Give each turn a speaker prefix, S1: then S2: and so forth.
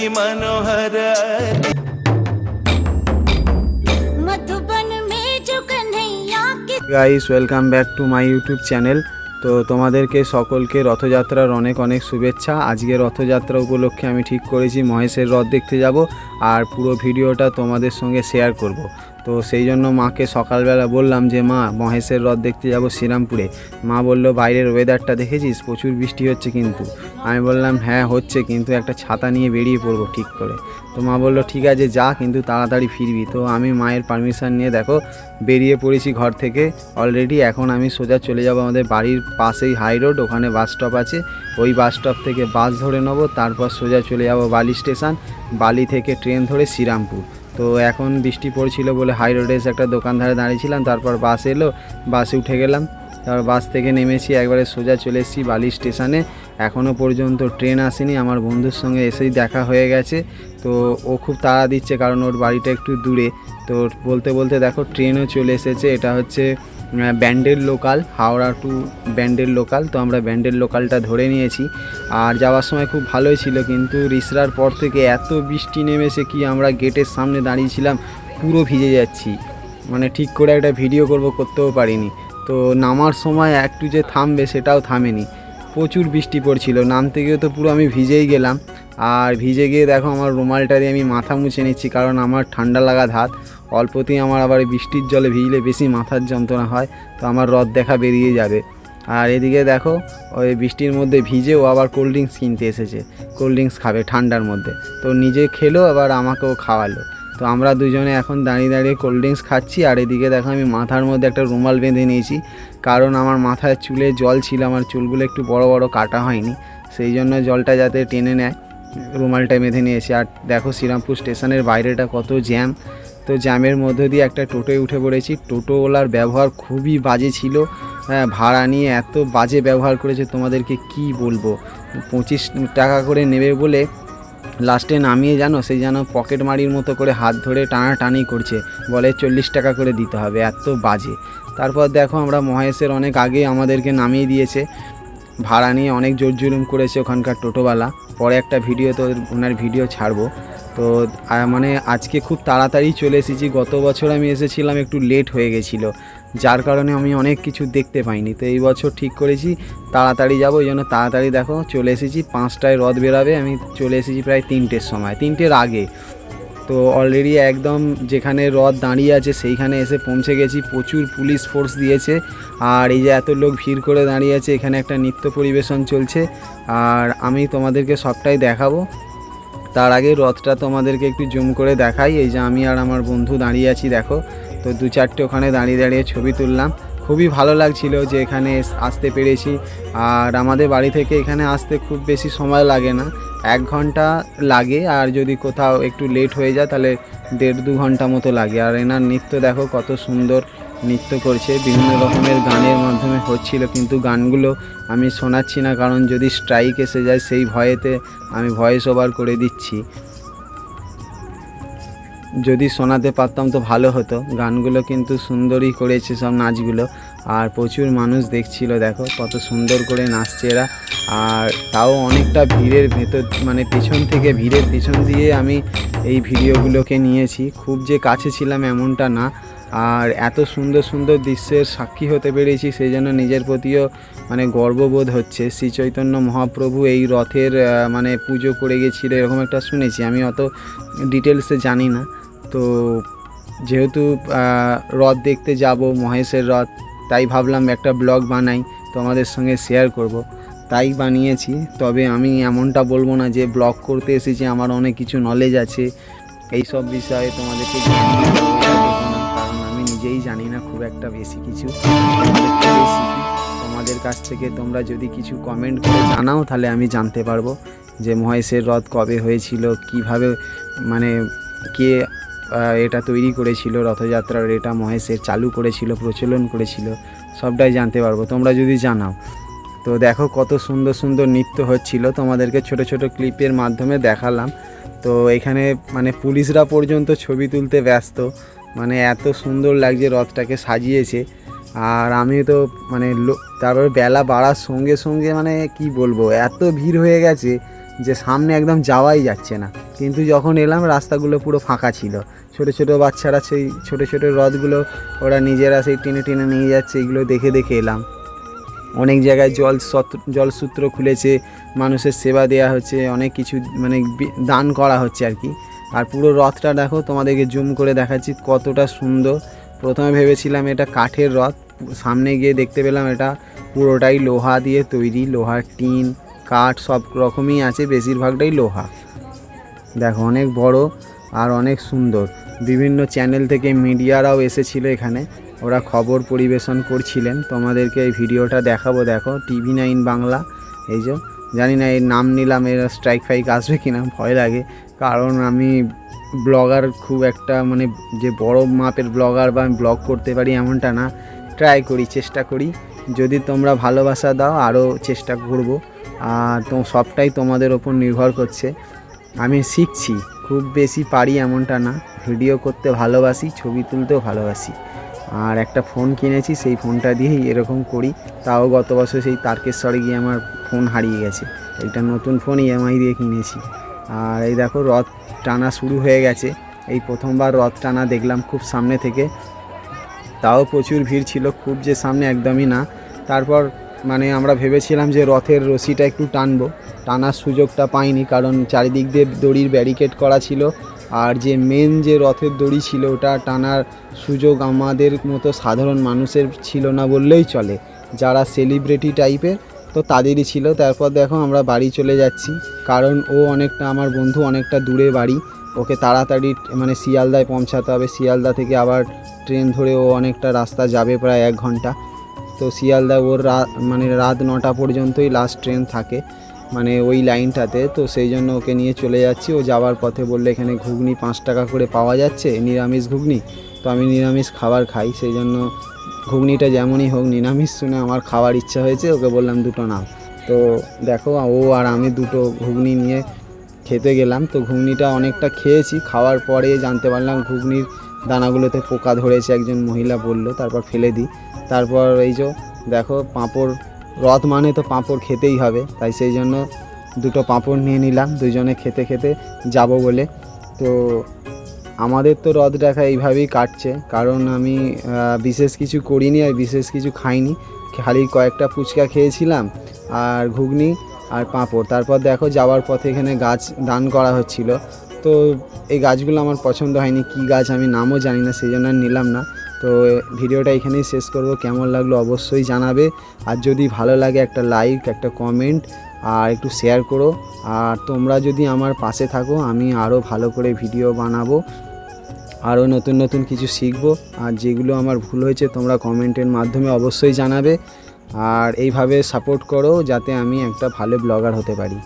S1: मनोहर
S2: मधुबन में जो कन्हैया की
S3: guys welcome back to my YouTube channel তো তোমাদেরকে সকলকে রথযাত্রার অনেক অনেক শুভেচ্ছা আজকে রথযাত্রা উপলক্ষে আমি ঠিক করেছি মহেশের রথ দেখতে যাব আর পুরো ভিডিওটা তোমাদের সঙ্গে শেয়ার করব তো সেই জন্য মাকে সকালবেলা বললাম যে, মা, মহেশের রথ দেখতে যাব শ্রীরামপুরে। মা বলল, বাইরের ওয়েদারটা দেখেছিস? প্রচুর বৃষ্টি হচ্ছে কিন্তু। আমি বললাম হ্যাঁ হচ্ছে কিন্তু একটা ছাতা নিয়ে বেরিয়ে পড়ব ঠিক করে। তো মা বলল, ঠিক আছে, যা, কিন্তু তাড়াতাড়ি ফিরবি। তো আমি মায়ের পারমিশন নিয়ে, দেখো, বেরিয়ে পড়েছি ঘর থেকে। অলরেডি এখন আমি সোজা চলে যাব আমাদের বাড়ির পাশেই হাই রোড ওখানে বাস স্টপ আছে। ওই বাস স্টপ থেকে বাস ধরে নেব, তারপর সোজা চলে যাব বালি স্টেশন বালি থেকে ট্রেন ধরে শ্রীরামপুর। তো এখন বৃষ্টি পড়ছিল বলে হাই রোডে এসে একটা দোকান ধারে দাঁড়িয়েছিলাম, তারপর বাস এলো, বাসে উঠে গেলাম। তারপর বাস থেকে নেমেছি, একবারে সোজা চলে এসেছি বালি স্টেশনে। এখনও পর্যন্ত ট্রেন আসেনি, আমার বন্ধুর সঙ্গে এসেই দেখা হয়ে গেছে। তো ও খুব তাড়া দিচ্ছে, কারণ ওর বাড়িটা একটু দূরে। তো বলতে বলতে দেখো, ট্রেনও চলে এসেছে, এটা হচ্ছে আহ, Bandel local Howrah to Bandel local তো আমরা ব্যান্ডেল লোকালটা ধরে নিয়েছি। আর যাওয়ার সময় খুব ভালোই ছিল কিন্তু রিসরার পর থেকে এত বৃষ্টি নেমেছে কি আমরা গেটের সামনে দাঁড়িয়েছিলাম পুরো ভিজে যাচ্ছি। মানে ঠিক করে একটা ভিডিও করব করতেও পারিনি। তো নামার সময় একটু যে থামবে সেটাও থামেনি। প্রচুর বৃষ্টি পড়ছিল নামতে গিয়ে তো পুরো আমি ভিজেই গেলাম। আর ভিজে গিয়ে দেখো আমার রুমালটা দিয়ে আমি মাথা মুছে নিচ্ছি, কারণ আমার ঠান্ডা লাগা ধাত। অল্পতেই আমার আবার বৃষ্টির জলে ভিজলে বেশি মাথার যন্ত্রণা হয়, তো আমার রদ দেখা বেরিয়ে যাবে। আর এদিকে দেখো, ওই বৃষ্টির মধ্যে ভিজে ও আবার কোল্ড ড্রিঙ্কস কিনতে এসেছে। কোল্ড ড্রিঙ্কস খাবে ঠান্ডার মধ্যে। তো নিজে খেলো, আবার আমাকেও খাওয়ালো। তো আমরা দুজনে এখন দাঁড়িয়ে দাঁড়িয়ে কোল্ড ড্রিঙ্কস খাচ্ছি, আর এদিকে দেখো আমি মাথার মধ্যে একটা রুমাল বেঁধে নিয়েছি, কারণ আমার মাথায় চুলে জল ছিল, আমার চুলগুলো একটু বড় বড় কাটা হয়নি। সেই জন্য জলটা যাতে টেনে নেয়। রুমালটা বেঁধে নিয়েছি আর দেখো শ্রীরামপুর স্টেশনের বাইরেটা কত জ্যাম। তো জ্যামের মধ্যে দিয়ে একটা টোটোয় উঠে পড়েছি। টোটোওয়ালার ব্যবহার খুবই বাজে ছিল। হ্যাঁ ভাড়া নিয়ে এত বাজে ব্যবহার করেছে, তোমাদেরকে কি বলব? পঁচিশ টাকা করে নেবে বলে লাস্টে নামিয়ে জানো সেই যেন পকেট মারির মতো করে হাত ধরে টানাটানি করছে। বলে চল্লিশ টাকা করে দিতে হবে, এত বাজে। তারপর দেখো আমরা মহেশের অনেক আগে আমাদেরকে নামিয়ে দিয়েছে। ভাড়া নিয়ে অনেক জোর জুলুম করেছে ওখানকার টোটোওয়ালা। পরে একটা ভিডিও তো ওনার ভিডিও ছাড়বো। তো মানে আজকে খুব তাড়াতাড়ি চলে এসেছি। গত বছর আমি এসেছিলাম, একটু লেট হয়ে গেছিল। যার কারণে আমি অনেক কিছু দেখতে পাইনি। তো এই বছর ঠিক করেছি, তাড়াতাড়ি যাব, ওই জন্য তাড়াতাড়ি দেখো, চলে এসেছি। পাঁচটায় রথ বেরাবে, আমি চলে এসেছি প্রায় তিনটের সময়। তিনটের আগে। তো অলরেডি একদম যেখানে রথ দাঁড়িয়ে আছে সেইখানে এসে পৌঁছে গেছি। প্রচুর পুলিশ ফোর্স দিয়েছে। আর এই যে এত লোক ভিড় করে দাঁড়িয়ে আছে, এখানে একটা নৃত্য পরিবেশন চলছে। আর আমি তোমাদেরকে সবটাই দেখাবো। তার আগে রথটা তোমাদেরকে একটু জুম করে দেখাই। এই যে আমি আর আমার বন্ধু দাঁড়িয়ে আছি, দেখো। তো দু চারটে ওখানে দাঁড়িয়ে দাঁড়িয়ে ছবি তুললাম। খুবই ভালো লাগছিল যে এখানে আসতে পেরেছি। আর আমাদের বাড়ি থেকে এখানে আসতে খুব বেশি সময় লাগে না। এক ঘণ্টা লাগে, আর যদি কোথাও একটু লেট হয়ে যায়, তাহলে দেড় দু ঘণ্টা মতো লাগে। আর এনার নৃত্য দেখো, কত সুন্দর নৃত্য করছে, বিভিন্ন রকমের গানের মাধ্যমে হচ্ছিল, কিন্তু গানগুলো আমি শোনাচ্ছি না, কারণ যদি স্ট্রাইক এসে যায়, সেই ভয়েতে আমি ভয়েস ওভার করে দিচ্ছি। যদি শোনাতে পারতাম তো ভালো হতো। গানগুলো কিন্তু সুন্দরই করেছে সব নাচগুলো। আর প্রচুর মানুষ দেখছিল, দেখো কত সুন্দর করে নাচছে এরা। আর তাও অনেকটা ভিড়ের ভেতর মানে পেছন থেকে ভিড়ের পেছন দিয়ে আমি এই ভিডিওগুলোকে নিয়েছি। খুব যে কাছে ছিলাম এমনটা না। আর এত সুন্দর সুন্দর দৃশ্যের সাক্ষী হতে পেরেছি সেই জন্য নিজের প্রতিও মানে গর্ববোধ হচ্ছে। শ্রী চৈতন্য মহাপ্রভু এই রথের মানে পুজো করে গেছিল এরকম একটা শুনেছি। আমি অত ডিটেলসে জানি না। তো যেহেতু রথ দেখতে যাব, মহেশের রথ, তাই ভাবলাম একটা ব্লগ বানাই তোমাদের সঙ্গে শেয়ার করব। তাই বানিয়েছি, তবে আমি এমনটা বলব না যে ব্লগ করতে এসেছি, আমার অনেক কিছু নলেজ আছে। এই সব বিষয়ে তোমাদেরকে কারণ আমি নিজেই জানি না খুব একটা বেশি কিছু। তোমাদের কাছ থেকে তোমরা যদি কিছু কমেন্ট করে জানাও, তাহলে আমি জানতে পারব যে মহেশের রথ কবে হয়েছিল, কীভাবে মানে কে এটা তৈরি করেছিল, রথযাত্রার এটা মহেশের চালু করেছিল, প্রচলন করেছিল, সবটাই জানতে পারব। তোমরা যদি জানাও। তো দেখো কত সুন্দর সুন্দর নৃত্য হচ্ছিল, তোমাদেরকে ছোট ছোট ক্লিপের মাধ্যমে দেখালাম। তো এখানে মানে পুলিশরা পর্যন্ত ছবি তুলতে ব্যস্ত মানে এত সুন্দর লাগছে রথটাকে সাজিয়েছে। আর আমি তো মানে তারপর বেলা বাড়ার সঙ্গে সঙ্গে মানে কি বলব, এত ভিড় হয়ে গেছে যে সামনে একদম যাওয়াই যাচ্ছে না। কিন্তু যখন এলাম, রাস্তাগুলো পুরো ফাঁকা ছিল। ছোট ছোট বাচ্চারা সেই ছোট ছোট রথগুলো ওরা নিজেরা সেই টেনে টেনে নিয়ে যাচ্ছে, এগুলো দেখে দেখে এলাম। অনেক জায়গায় জল সত্র- জলসূত্র খুলেছে, মানুষের সেবা দেওয়া হচ্ছে, অনেক কিছু মানে দান করা হচ্ছে আর কি। আর পুরো রথটা দেখো, তোমাদেরকে জুম করে দেখাচ্ছি কতটা সুন্দর। প্রথমে ভেবেছিলাম এটা কাঠের রথ, সামনে গিয়ে দেখতে পেলাম এটা পুরোটাই লোহা দিয়ে তৈরি, লোহার টিন, কাঠ সব রকমই আছে, বেশিরভাগটাই লোহা। দেখো অনেক বড় আর অনেক সুন্দর। বিভিন্ন চ্যানেল থেকে মিডিয়ারাও এসেছিল এখানে। ওরা খবর পরিবেশন করছিলেন। তোমাদেরকে এই ভিডিওটা দেখাবো। দেখো টিভি নাইন বাংলা। এই যে, জানি না এর নাম নিলাম, এর স্ট্রাইক ফাইক আসবে কি না ভয় লাগে। কারণ আমি ব্লগার খুব একটা মানে যে বড় মাপের ব্লগার বা আমি ব্লগ করতে পারি এমনটা না। ট্রাই করি, চেষ্টা করি। যদি তোমরা ভালোবাসা দাও, আরও চেষ্টা করব। আর তো, সবটাই তোমাদের ওপর নির্ভর করছে। আমি শিখছি। খুব বেশি পারি এমনটা না। ভিডিও করতে ভালোবাসি, ছবি তুলতেও ভালোবাসি। আর একটা ফোন কিনেছি, সেই ফোনটা দিয়েই এরকম করি। তাও গত বছর সেই তারকেশ্বরে গিয়ে আমার ফোন হারিয়ে গেছে। এইটা নতুন ফোন ইএমআই দিয়ে কিনেছি। আর এই দেখো, রথ টানা শুরু হয়ে গেছে। এই প্রথমবার রথ টানা দেখলাম খুব সামনে থেকে। তাও প্রচুর ভিড় ছিল, খুব যে সামনে একদমই না। তারপর মানে আমরা ভেবেছিলাম যে রথের রশিটা একটু টানবো। টানার সুযোগটা পাইনি কারণ চারিদিক দিয়ে দড়ির ব্যারিকেড করা ছিল। আর যে মেন যে রথের দড়ি ছিল ওটা টানার সুযোগ আমাদের মতো সাধারণ মানুষের ছিল না বললেই চলে। যারা সেলিব্রিটি টাইপের তো তাদেরই ছিল। তারপর দেখো আমরা বাড়ি চলে যাচ্ছি। কারণ ও অনেকটা, আমার বন্ধু অনেকটা দূরে বাড়ি। ওকে তাড়াতাড়ি মানে শিয়ালদায় পৌঁছাতে হবে। শিয়ালদা থেকে আবার ট্রেন ধরে ও অনেকটা রাস্তা যাবে প্রায় এক ঘণ্টা। তো শিয়ালদা ওর মানে রাত নটা পর্যন্তই লাস্ট ট্রেন থাকে মানে ওই লাইনটাতে তো সেই জন্য ওকে নিয়ে চলে যাচ্ছি। ও যাওয়ার পথে বললে, এখানে ঘুগনি পাঁচ টাকা করে পাওয়া যাচ্ছে, নিরামিষ ঘুগনি? তো আমি নিরামিষ খাবার খাই। সেই জন্য ঘুগনিটা যেমনই হোক, নিরামিষ শুনে আমার খাওয়ার ইচ্ছা হয়েছে। ওকে বললাম, দুটো নাও। তো দেখো, ও আর আমি দুটো ঘুগনি নিয়ে খেতে গেলাম। তো ঘুগনিটা অনেকটা খেয়েছি। খাওয়ার পরে জানতে পারলাম ঘুগনির দানাগুলোতে পোকা ধরেছে, একজন মহিলা বলল, তারপর ফেলে দিই। তারপর এই যে, দেখো, পাঁপড়, রথ মানে তো পাঁপড় খেতেই হবে, তাই সেই জন্য দুটো পাঁপড় নিয়ে নিলাম, দুজনে খেতে খেতে যাব বলে। তো আমাদের তো রথ দেখা এইভাবেই কাটছে, কারণ আমি বিশেষ কিছু করিনি আর বিশেষ কিছু খাইনি। খালি কয়েকটা ফুচকা খেয়েছিলাম আর ঘুগনি আর পাঁপড়। তারপর দেখো, যাওয়ার পথে এখানে গাছ দান করা হচ্ছিল। তো এই গাছগুলো আমার পছন্দ হয়নি, কী গাছ আমি নামও জানি না, সেই জন্য নিলাম না। তো ভিডিওটা এখানেই শেষ করব, কেমন লাগল অবশ্যই জানাবে। আর যদি ভালো লাগে একটা লাইক একটা কমেন্ট আর একটু শেয়ার করো। আর তোমরা যদি আমার পাশে থাকো, আমি আরও ভালো করে ভিডিও বানাবো আরও নতুন নতুন কিছু শিখব। আর যেগুলো আমার ভুল হয়েছে, তোমরা কমেন্টের মাধ্যমে অবশ্যই জানাবে। আর এইভাবে সাপোর্ট করো, যাতে আমি একটা ভালো ব্লগার হতে পারি।